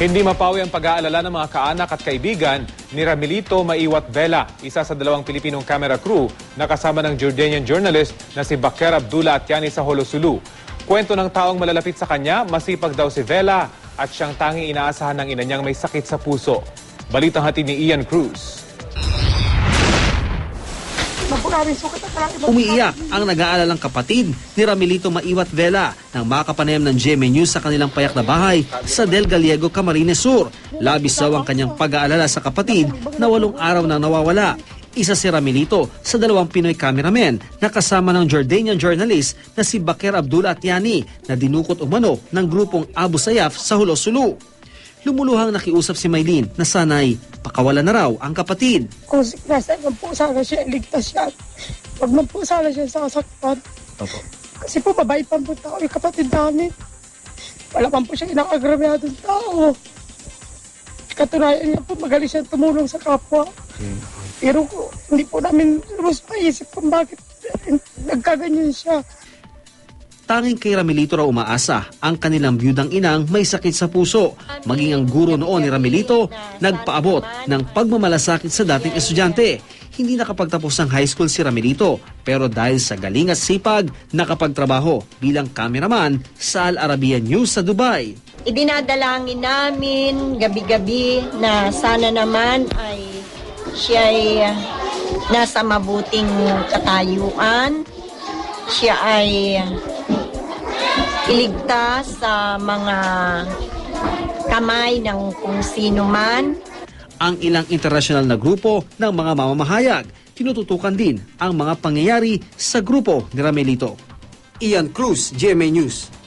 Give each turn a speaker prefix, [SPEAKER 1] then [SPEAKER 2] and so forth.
[SPEAKER 1] Hindi mapawi ang pag-aalala ng mga kaanak at kaibigan ni Ramilito Maiwat Vela, isa sa dalawang Pilipinong camera crew na kasama ng Jordanian journalist na si Bakir Abdullah Atiani sa Holosulu. Kwento ng taong malalapit sa kanya, masipag daw si Vela at siyang tanging inaasahan ng ina niyang may sakit sa puso. Balitang hatid ni Ian Cruz.
[SPEAKER 2] Umiiyak ang nag-aalalang kapatid ni Ramilito Maiwat Vela nang makapanayam ng GMA News sa kanilang payak na bahay sa Del Gallego, Camarines Sur. Labis daw ang kanyang pag-aalala sa kapatid na walong araw na nawawala. Isa si Ramilito sa dalawang Pinoy cameramen na kasama ng Jordanian journalist na si Bakir Abdullah Atiani na dinukot umano ng grupong Abu Sayyaf sa Hulosulu. Lumuluhang nakiusap si Maylin na sanay pakawalan na raw ang kapatid.
[SPEAKER 3] Kung nasa man po sana siya, ligtas siya. Huwag man po sana siya sasaktan. Kasi po, babae pa po tao, yung kapatid namin. Wala man po siya inakagrabyadong tao. Katunayan niya po, magaling siya tumulong sa kapwa. Pero ko, hindi po namin lubos maisip kung bakit eh, nagkaganyan siya.
[SPEAKER 2] Tanging kay Ramilito raw umaasa ang kanilang biyudang inang may sakit sa puso. Maging ang guro noon ni Ramilito nagpaabot ng pagmamalasakit sa dating estudyante. Hindi nakapagtapos ng high school si Ramilito pero dahil sa galing at sipag nakapagtrabaho bilang cameraman sa Al Arabian News sa Dubai.
[SPEAKER 4] Idinadalangin namin gabi-gabi na sana naman ay siya ay nasa mabuting katayuan. Siya ay iligtas sa mga kamay ng kung sino man.
[SPEAKER 2] Ang ilang internasyonal na grupo ng mga mamamahayag tinututukan din ang mga pangyayari sa grupo ni Ramilito. Ian Cruz, GMA News.